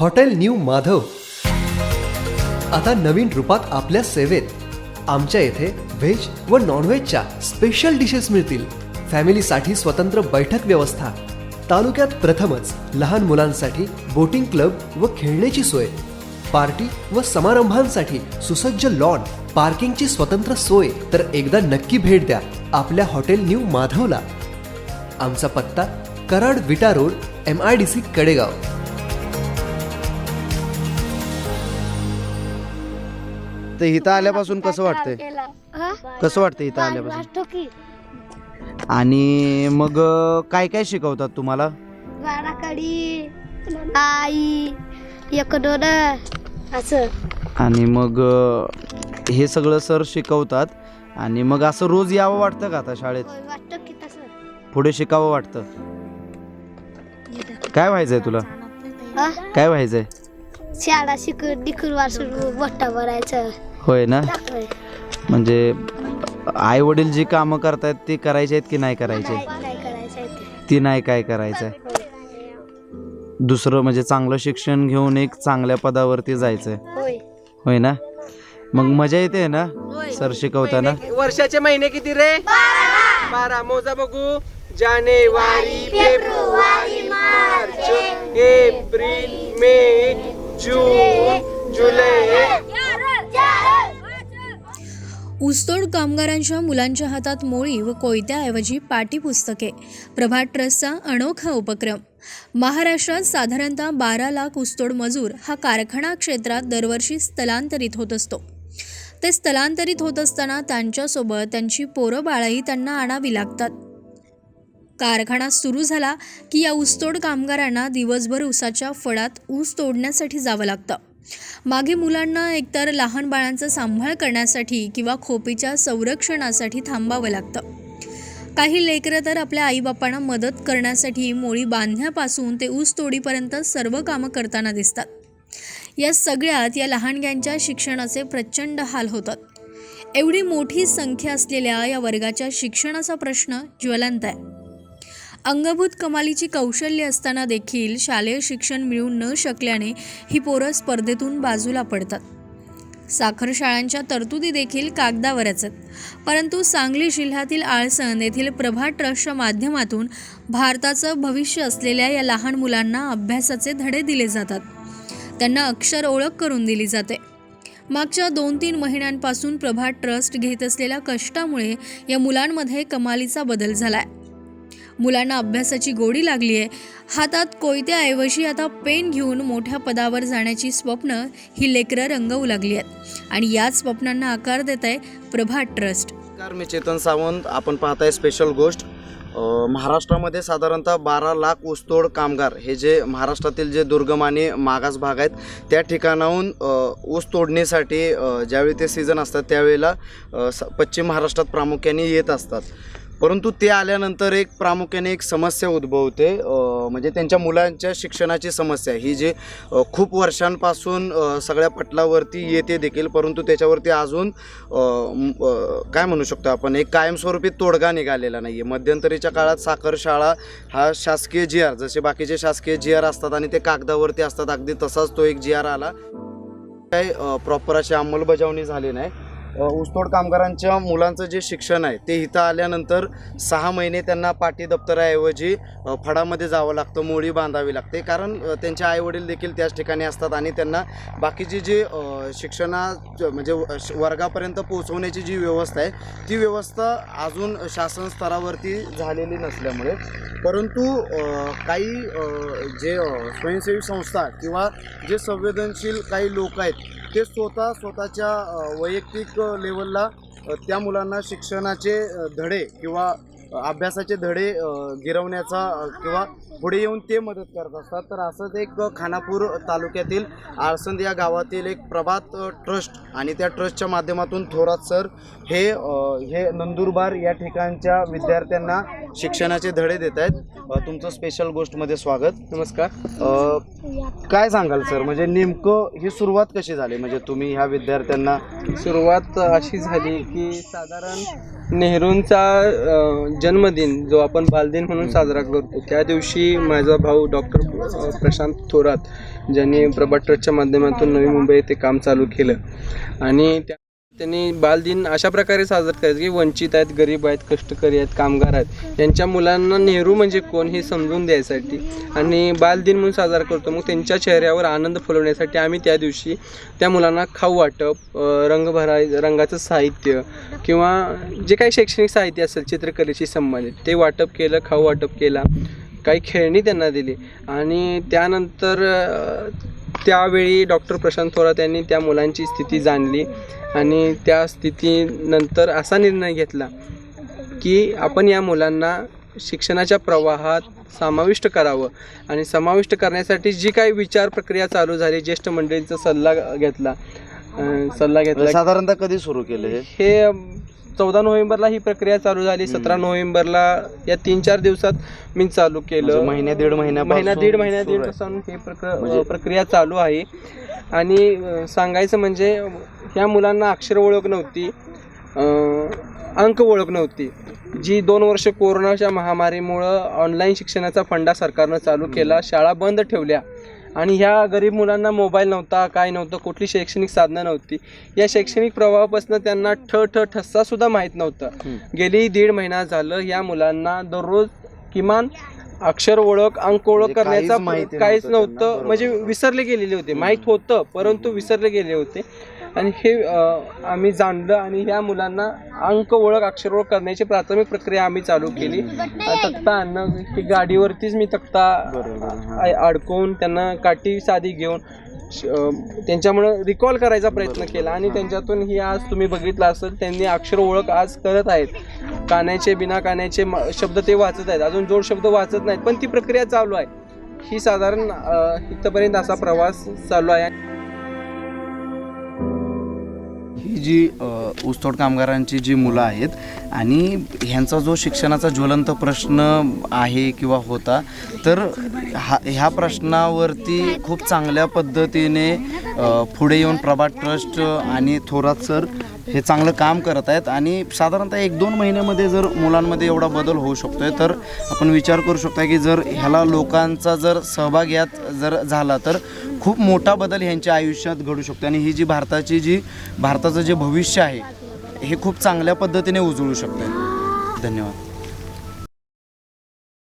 Hotel new Madhav. आता नवीन रूपात आपल्या सेवेत आमच्या येथे व्हेज व नॉनव्हेजच्या स्पेशल डिशेस मिळतील. फॅमिलीसाठी स्वतंत्र बैठक व्यवस्था. तालुक्यात प्रथमच लहान मुलांसाठी बोटिंग क्लब व खेळण्याची सोय. पार्टी व समारंभांसाठी सुसज्ज लॉन पार्किंगची स्वतंत्र सोय. तर एकदा नक्की भेट द्या आपल्या हॉटेल न्यू माधवला. आमचा पत्ता Karad Vita road M I D C Kadegaon. तर इथं आल्यापासून कसं वाटतंय? कसं वाटतं इथं आल्यापासून? आणि मग काय काय शिकवतात तुम्हाला? वाडाकडी आई एक दोन असं. आणि मग अं, हे सगळं सर शिकवतात. आणि मग असं रोज यावं वाटतं का आता शाळेत? होय, वाटतं की तसं. पुढे शिकावं वाटतं. काय व्हायचंय तुला? हा? काय व्हायचंय? शाळा शिकून डिकून वाचून मोठा भरायचं. होय ना? होय. म्हणजे आई वडील जी कामं करतायत ती करायची आहेत की नाही करायची करायचं आहे ते. ती नाही काय करायचंय दुसरं म्हणजे चांगलं शिक्षण घेऊन एक चांगल्या पदावरती जायचंय होय. होय ना? मग मजा येते ना? सर शिकवताना? वर्षाचे महिने किती रे? बारा. मोजा बघू. जानेवारी फेब्रुवारी मार्च एप्रिल मे जून जुलै ऊसतोड कामगारांच्या मुलांच्या हातात मोळी व कोयत्याऐवजी पाठीपुस्तके. प्रभात ट्रस्टचा अनोखा उपक्रम. महाराष्ट्रात साधारणतः बारा लाख ऊसतोड मजूर हा कारखाना क्षेत्रात दरवर्षी स्थलांतरित होत असतो. ते स्थलांतरित होत असताना त्यांच्यासोबत त्यांची पोरं बाळही त्यांना आणावी लागतात. कारखाना सुरू झाला की या ऊसतोड कामगारांना दिवसभर ऊसाच्या फळात ऊस तोडण्यासाठी जावं लागतं. मागे मुलांना एकतर लहान बाळांचा सांभाळ करण्यासाठी किंवा खोपीच्या संरक्षणासाठी थांबावं लागतं. काही लेकरं तर आपल्या आईबापांना मदत करण्यासाठी मोळी बांधण्यापासून ते ऊस तोडीपर्यंत सर्व कामं करताना दिसतात. या सगळ्यात या लहानग्यांच्या शिक्षणाचे प्रचंड हाल होतात. एवढी मोठी संख्या असलेल्या या वर्गाच्या शिक्षणाचा प्रश्न ज्वलंत आहे. अंगभूत कमालीची कौशल्य असताना देखील शालेय शिक्षण मिळू न शकल्याने ही पोरं स्पर्धेतून बाजूला पडतात. साखर शाळांच्या तरतुदी देखील कागदावरच आहेत. परंतु सांगली जिल्ह्यातील आळसण येथील प्रभात ट्रस्टच्या माध्यमातून भारताचं भविष्य असलेल्या या लहान मुलांना अभ्यासाचे धडे दिले जातात. त्यांना अक्षर ओळख करून दिली जाते. मागच्या दोन तीन महिन्यांपासून प्रभात ट्रस्ट घेत असलेल्या कष्टामुळे या मुलांमध्ये कमालीचा बदल झाला आहे मुलांना अभ्यासाची गोडी लागली आहे. हातात कोयत्याऐवजी आता पेन घेऊन मोठ्या पदावर जाण्याची स्वप्न ही लेकरं रंगवू लागली आहेत. आणि याच स्वप्नांना आकार देत आहे प्रभात ट्रस्ट. मी चेतन सावंत. आपण पाहताय स्पेशल गोष्ट महाराष्ट्रामध्ये साधारणतः बारा लाख ऊसतोड कामगार हे जे महाराष्ट्रातील जे दुर्गम आणि मागास भाग आहेत त्या ठिकाणाहून ऊस तोडणीसाठी ज्यावेळी ते सीझन असतात त्यावेळेला स- पश्चिम महाराष्ट्रात प्रामुख्याने येत असतात. परंतु ते आल्यानंतर एक प्रामुख्याने एक समस्या उद्भवते. म्हणजे त्यांच्या मुलांच्या शिक्षणाची समस्या ही जी खूप वर्षांपासून सगळ्या पटलावरती येते देखील परंतु त्याच्यावरती अजून काय म्हणू शकतो आपण? एक कायमस्वरूपी तोडगा निघालेला नाही आहे मध्यंतरीच्या काळात साखर शाळा हा शासकीय जी आर जसे बाकीचे शासकीय जी आर असतात आणि ते कागदावरती असतात. अगदी तसाच तो एक जी आर आला. काही प्रॉपर अशी अंमलबजावणी झाली नाही. ऊसतोड कामगारांच्या मुलांचं जे शिक्षण आहे ते इथं आल्यानंतर सहा महिने त्यांना पाटी दप्तराऐवजी फडामध्ये जावं लागतं मोळी बांधावी लागते. कारण त्यांचे आईवडील देखील त्याच ठिकाणी असतात आणि त्यांना बाकीची जी शिक्षणा म्हणजे व- श- वर्गापर्यंत पोहोचवण्याची जी व्यवस्था आहे ती व्यवस्था अजून शासन स्तरावरती झालेली नसल्यामुळे. परंतु काही जे स्वयंसेवी संस्था किंवा जे संवेदनशील काही लोक आहेत ते स्वतः स्वतःच्या वैयक्तिक लेवलला त्या मुलांना शिक्षणाचे धडे किंवा अभ्यासाचे धडे गिरवण्याचा किंवा पुढे येऊन ते मदत करत असतात. तर असंच एक खानापूर तालुक्यातील आळसंद या गावातील एक प्रभात ट्रस्ट आणि त्या ट्रस्टच्या माध्यमातून थोरात सर हे हे नंदुरबार या ठिकाणच्या विद्यार्थ्यांना शिक्षणाचे धडे देत आहेत तुमचं स्पेशल गोष्टमध्ये स्वागत. नमस्कार. काय सांगाल सर? म्हणजे नेमकं ही सुरुवात कशी झाली? म्हणजे तुम्ही ह्या विद्यार्थ्यांना सुरुवात अशी झाली की साधारण नेहरूंचा अ, जन्मदिन जो आपण बालदिन म्हणून साजरा करतो त्या दिवशी माझा भाऊ डॉक्टर प्रशांत थोरात ज्यांनी प्रभात ट्रस्टच्या माध्यमातून नवी मुंबई येथे काम चालू केलं. आणि त्या त्यांनी बालदिन अशा प्रकारे साजरा करायचं की वंचित आहेत गरीब आहेत कष्टकरी आहेत कामगार आहेत. यांच्या मुलांना नेहरू म्हणजे कोण हे समजून द्यायसाठी आणि बालदिन म्हणून साजरा करतो. मग त्यांच्या चेहऱ्यावर आनंद फुलवण्यासाठी आम्ही त्या दिवशी त्या मुलांना खाऊ वाटप रंगभरा रंग रंगाचं साहित्य किंवा जे काही शैक्षणिक साहित्य असेल चित्रकलेशी संबंधित ते वाटप केलं खाऊ वाटप केला. काही खेळणी त्यांना दिली. आणि त्यानंतर त्यावेळी डॉक्टर प्रशांत थोरात यांनी त्या मुलांची स्थिती जाणली आणि त्या स्थितीनंतर असा निर्णय घेतला की आपण या मुलांना शिक्षणाच्या प्रवाहात समाविष्ट करावं आणि समाविष्ट करण्यासाठी जी काही विचार प्रक्रिया चालू झाली ज्येष्ठ मंडळींचा सल्ला घेतला सल्ला घेतला साधारणतः कधी सुरू केलं हे चौदा नोव्हेंबरला ही प्रक्रिया चालू झाली. सतरा नोव्हेंबरला या तीन चार दिवसात मी चालू म्हणजे केलं. महिन्या दीड महिन्यापासून महिना दीड महिन्या दीड. पासून हे प्रक्र- म्हणजे- प्रक्रिया चालू आहे. आणि सांगायचं म्हणजे ह्या मुलांना अक्षर ओळख नव्हती अंक ओळख नव्हती. जी दोन वर्ष कोरोनाच्या महामारीमुळं ऑनलाईन शिक्षणाचा फंडा सरकारनं चालू केला शाळा बंद ठेवल्या. आणि ह्या गरीब मुलांना मोबाईल नव्हता काय नव्हतं कुठली शैक्षणिक साधनं नव्हती. या शैक्षणिक प्रवाहापासून त्यांना ठ ठ ठस्सासुद्धा माहीत नव्हतं. गेली दीड महिना झालं या मुलांना दररोज किमान अक्षर ओळख अंक ओळख म्हणजे करण्याचा माहिती काहीच नव्हतं. म्हणजे विसरले गेलेले होते माहीत होतं परंतु विसरले गेले होते. आणि हे आम्ही जाणलं आणि ह्या मुलांना अंक ओळख अक्षर ओळख करण्याची प्राथमिक प्रक्रिया आम्ही चालू केली. तक्ता आणणं की गाडीवरतीच मी तक्ता अडकवून त्यांना काठी साधी घेऊन त्यांच्यामुळं रिकॉल करायचा प्रयत्न केला. आणि त्यांच्यातून ही आज तुम्ही बघितलं असेल त्यांनी अक्षर ओळख आज करत आहेत. कानाचे बिना कानाचे म- शब्द ते वाचत आहेत. अजून जोड शब्द वाचत नाहीत पण ती प्रक्रिया चालू आहे. ही साधारण इथपर्यंत असा प्रवास चालू आहे. ही जी ऊसतोड कामगारांची जी मुलं आहेत आणि ह्यांचा जो शिक्षणाचा ज्वलंत प्रश्न आहे किंवा होता तर हा ह्या प्रश्नावरती खूप चांगल्या पद्धतीने पुढे येऊन प्रभात ट्रस्ट आणि थोरात सर हे चांगलं काम करत आहेत आणि साधारणतः एक दोन महिन्यामध्ये जर मुलांमध्ये एवढा बदल होऊ शकतो तर आपण विचार करू शकतो की जर ह्याला लोकांचा जर सहभाग यात जर झाला तर खूप मोठा बदल ह्यांच्या आयुष्यात घडू शकतो आणि ही जी भारताची जी भारताचं जे भविष्य आहे हे खूप चांगल्या पद्धतीने उजळू शकतं धन्यवाद.